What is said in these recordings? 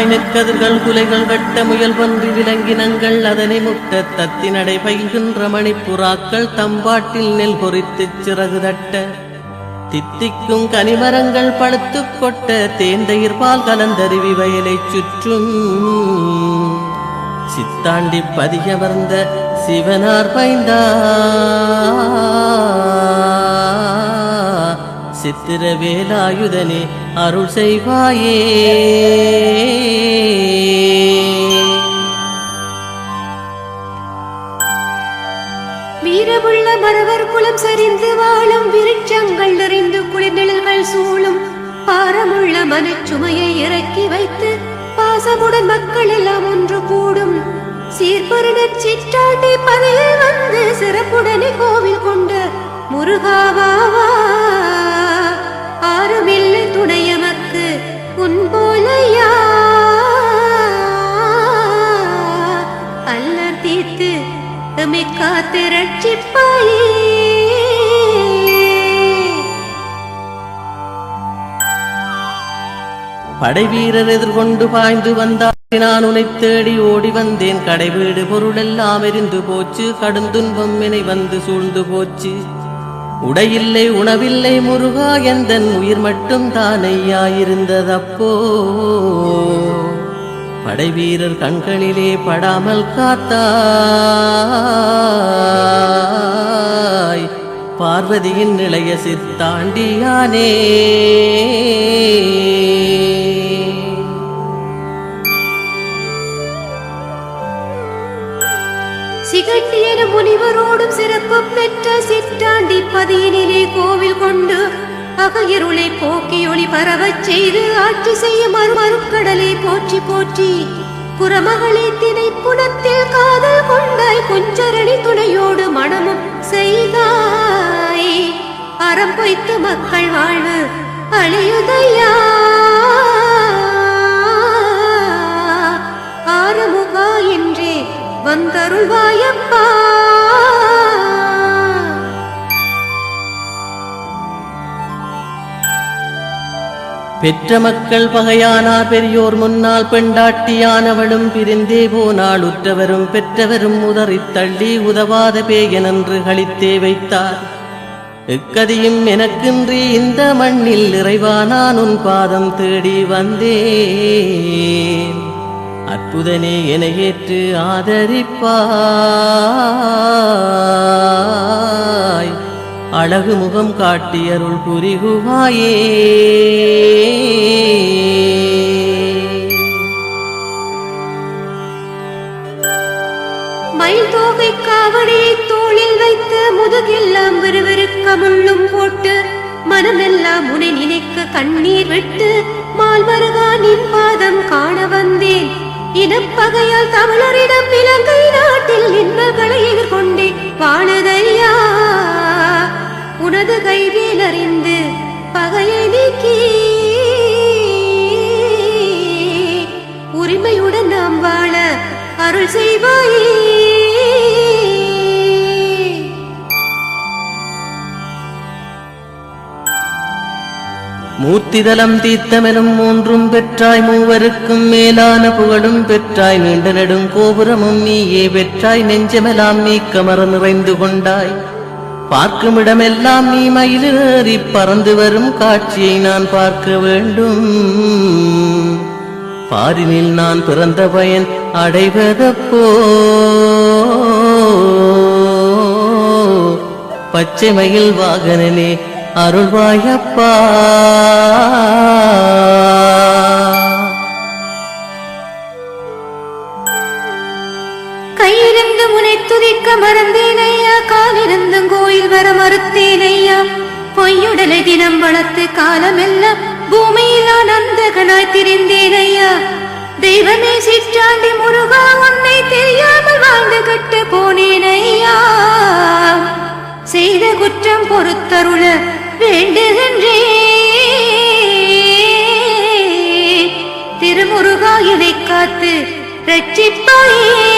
முத்தாய் நெற்கதிர்கள் குலைகள் வெட்ட முயல் பன்றி விலங்கினங்கள் அதனை முட்ட தத்தினடை பயில்கின்ற மணிப்புறாக்கள் தம்பாட்டில் நெல் பொறித்து சிறகு தட்ட. தித்திக்கும் கனிமரங்கள் பழுத்து கொட்ட தேந்தையிர் பால் கலந்தருவி வயலைச் சுற்றும். சித்தாண்டி பதியமர்ந்த சிவனார் பைந்தா சித்திர வேலாயுதனே அருள் செய்வாயே. வீரமுள்ள மரவர் குலம் சரிந்து வாழும் விருட்சங்கள் நிறைந்து குளிர்நிழல்கள் சூழும் பாரமுள்ள மனச்சுமையை இறக்கி வைத்து பாசமுடன் மக்கள் எல்லாம் ஒன்று கூடும். சீர்பருடன் சிற்றாண்டி பதையில் வந்து சிறப்புடனே கோவில் கொண்ட முருகாவா ஆறுமில்லை துணையமக்கு உன் போலையா அல்லர் தீர்த்து எம்மை காத்து ரட்சிப்பாயே. படை எதிர்கொண்டு பாய்ந்து வந்தார் நான் உன்னை தேடி ஓடி வந்தேன். கடைவீடு பொருளெல்லாம் எரிந்து போச்சு. கடுந்துன்பம் என்னை வந்து சூழ்ந்து போச்சு. உடையில்லை உணவில்லை முருகா எந்தன் உயிர் மட்டும் தானையா இருந்ததப்போ படை வீரர் கண்களிலே படாமல் காத்தாய் பார்வதியின் நிலைய சித்தாண்டியானே? முனிவரோடும் சிறப்பு பெற்ற சிற்றாண்டி பதியினிலே கோவில் கொண்டு அகையருளை போக்கி ஒளி பரவச் செய்து ஆட்சி செய்ய மறுமருக்கடலை போற்றி போற்றி புறமகளே திணை புனத்தில் காதல் கொண்டாய் குஞ்சரணி துணையோடு மனமும் செய்தாய். அறம் பொய்த்து மக்கள் வாழ்வு அழியுதையா? ஆரமுகா என்றே வந்தருள்வாயா? பெற்ற மக்கள் பகையானார் பெரியோர் முன்னால் பெண்டாட்டியானவளும் பிரிந்தே போனாள் உற்றவரும் பெற்றவரும் உதறித் தள்ளி உதவாத பேயனென்று கழித்தே வைத்தார். எக்கதியும் எனக்கின்றி இந்த மண்ணில் இறைவா நான் உன் பாதம் தேடி வந்தேன். அற்புதனே என ஏற்று ஆதரிப்பாய். அழகு முகம் காட்டியருள் புரிகுவாயே மயில் தோகை காவடியை தோளில் வைத்து முதுகெல்லாம் விறுவிறுக்க முள்ளும் போட்டு மனமெல்லாம் உனை நினைக்க கண்ணீர் விட்டு மால் நின் பாதம் காண வந்தேன். இனப்பகையால் தமிழரிடம் இலங்கை நாட்டில் இன்னல்களை எதிர்கொண்டே வாழுதையா தனது கைவேல் அறிந்து பகையை நீக்கி உரிமையுடன் நாம் வாழ அருள் செய்வாயே. மூத்திதலம் தீர்த்தமெனும் மூன்றும் பெற்றாய் மூவருக்கும் மேலான புகழும் பெற்றாய் நீண்ட நெடும் கோபுரமும் நீயே பெற்றாய். நெஞ்சமெலாம் நீ கமர நிறைந்து கொண்டாய். பார்க்கும் இடமெல்லாம் நீ மயிலேறி பறந்து வரும் காட்சியை நான் பார்க்க வேண்டும். பாரினில் நான் பிறந்த பயன் அடைவதப்போ? பச்சை மயில் வாகனனே அருள்வாயப்பா. கோயில் பொய்யுடலை தினம் வளர்த்து காலமெல்லாம் பூமியில் நான் அந்தகனாய் திரிந்தேனையா. தெய்வமே சிற்றாண்டி முருகா உன்னை தெரியாமல் வாழ்ந்து கட்டு போனேனையா. செய்த குற்றம் பொறுத்தருள வேண்டுகின்றே திருமுருகா இதை காத்து ரட்சிப்பாயே.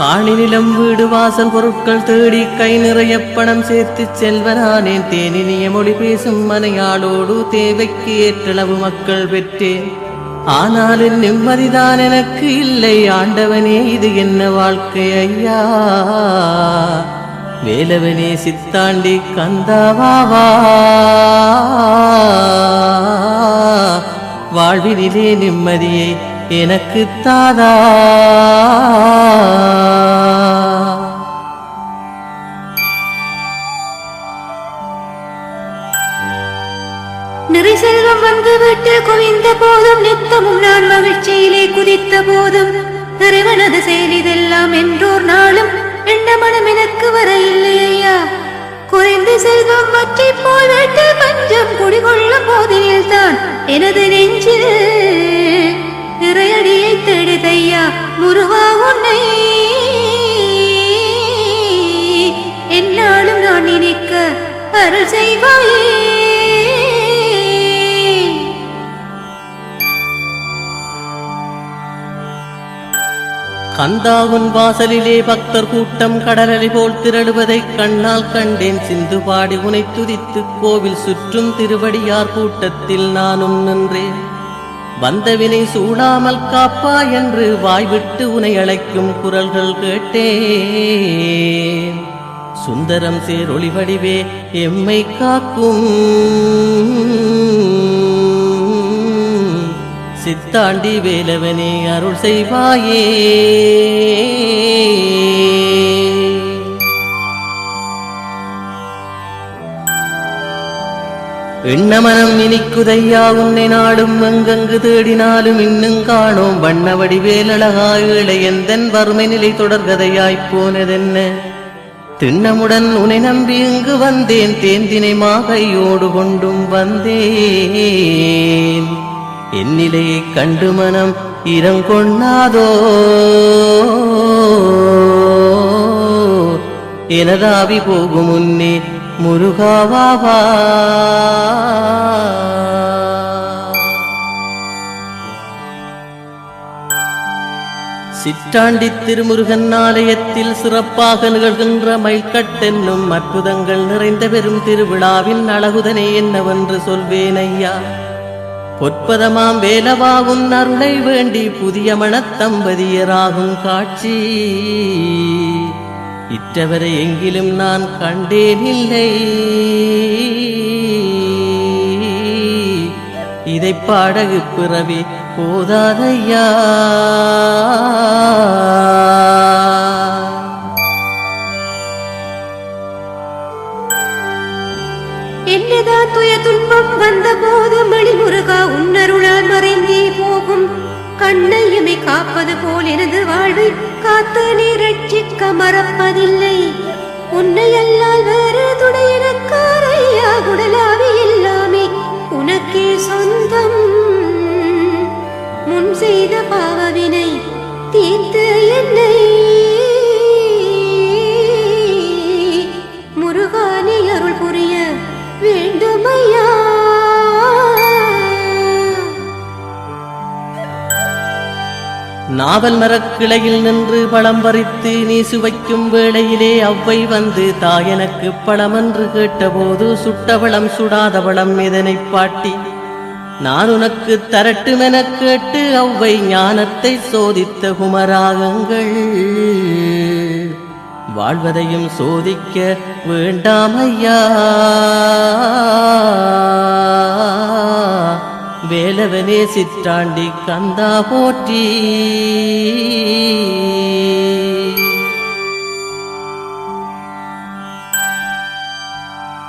காணி நிலம் வீடு வாசல் பொருட்கள் தேடி கை நிறைய பணம் சேர்த்து செல்வனானேன் தேனினிய மொழி பேசும் மனையாளோடு தேவைக்கு ஏற்றளவு மக்கள் பெற்றேன். ஆனாலும் நிம்மதிதான் எனக்கு இல்லை ஆண்டவனே இது என்ன வாழ்க்கை ஐயா? வேலவனே சித்தாண்டி கந்தாவாவா வாழ்வினிலே நிம்மதியை எனக்கு தாதா. நிறை செல்வம் வந்துவிட்டு குவிந்த போதும் நித்தமும் நான் மகிழ்ச்சியிலே குதித்த போதும் இறைவனது செயலிதெல்லாம் என்றோர் நாளும் எண்ண மனம் எனக்கு வர இல்லையா குறைந்த செல்வம் வற்றி போல் பஞ்சம் குடிகொள்ளும் போதினில் தான் எனது நெஞ்சு இறையடியை தேடுதையா முருவா உன்னை. என்னாலும் நான் நினைக்க அருள் செய்வாயே. கந்தாவுன் வாசலிலே பக்தர் கூட்டம் கடலலை போல் திரளுவதைக் கண்ணால் கண்டேன். சிந்து பாடி உனை துதித்து கோவில் சுற்றும் திருவடியார் கூட்டத்தில் நானும் நின்றேன். வந்தவினை சூடாமல் காப்பா என்று வாய்விட்டு உனை அழைக்கும் குரல்கள் கேட்டேன். சுந்தரம் சேர் ஒளிவடிவே எம்மை காக்கும். சித்தாண்டி வேலவனே அருள் செய்வாயே. எண்ணமனம் இனிக்குதையா? உன்னை நாடும் எங்கெங்கு தேடினாலும் இன்னும் காணோம். வண்ண வடிவேலழகாயிழை எந்தன் வறுமை நிலை தொடர்கதையாய்ப் போனதென்ன? திண்ணமுடன் உனை நம்பி இங்கு வந்தேன். தேந்தினை மாகையோடு கொண்டும் வந்தேன். என் நிலையைக் கண்டு மனம் இரங்கொண்ணாதோ எனதாவி போகும் முன்னே முருகாவாவா சிற்றாண்டி திருமுருகன் ஆலயத்தில் சிறப்பாக நிகழ்கின்ற மயில்கட்டென்னும் அற்புதங்கள் நிறைந்த பெரும் திருவிழாவின் அழகுதனை என்னவென்று சொல்வேன் ஐயா பொற்பதமாம் வேலவாகும் அருளை வேண்டி புதிய மனத்தம்பதியராகும் காட்சி இற்றவரை எங்கிலும் நான் கண்டேனில்லை. இதை பாடகு பிறவி போதாதையா? என்னதான் துய துன்பம் வந்த போது மணிமுருகா உன்னருளால் மறைந்தே போகும். கண்ணையுமே காப்பது போல் எனது வாழ்வை காத்து நீ ரட்சிக்க மறப்பதில்லை. உன்னை அல்லால் வேறு துணை எனக்காரையா? குடலாவி எல்லாமே உனக்கே சொந்தம். முன் செய்த பாவவினை நாவல் மரக்கிளையில் நின்று பழம் பறித்து நீ சுவைக்கும் வேளையிலே அவ்வை வந்து தாயனக்கு பழமென்று கேட்டபோது சுட்டவளம் சுடாதவளம் இதனை பாட்டி? நான் உனக்கு தரட்டுமெனக் கேட்டு அவ்வை ஞானத்தை சோதித்த குமராகங்கள். வாழ்வதையும் சோதிக்க வேண்டாமையா வேலவனே சிற்றாண்டி கந்தா போற்றி.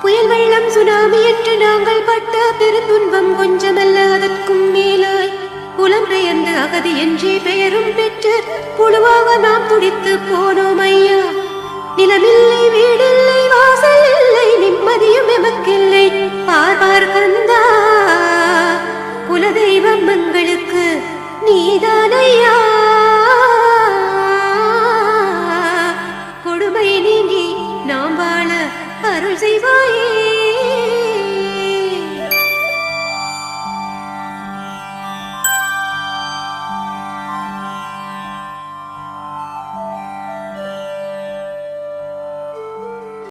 புயல் வெள்ளம் சுனாமி என்று நாங்கள் பட்ட பெருந்துன்பம் கொஞ்சமல்ல அதற்கும் மேலாய். புலம் பெயர்ந்து அகதி என்றே பெயரும் பெற்று புழுவாக நாம் துடித்து போனோம் ஐயா. நிலமில்லை வீடில்லை வாசல் இல்லை நிம்மதியும் எமக்கில்லை. பார்வார் கந்தா. கம்பங்களுக்கு நீதானையா?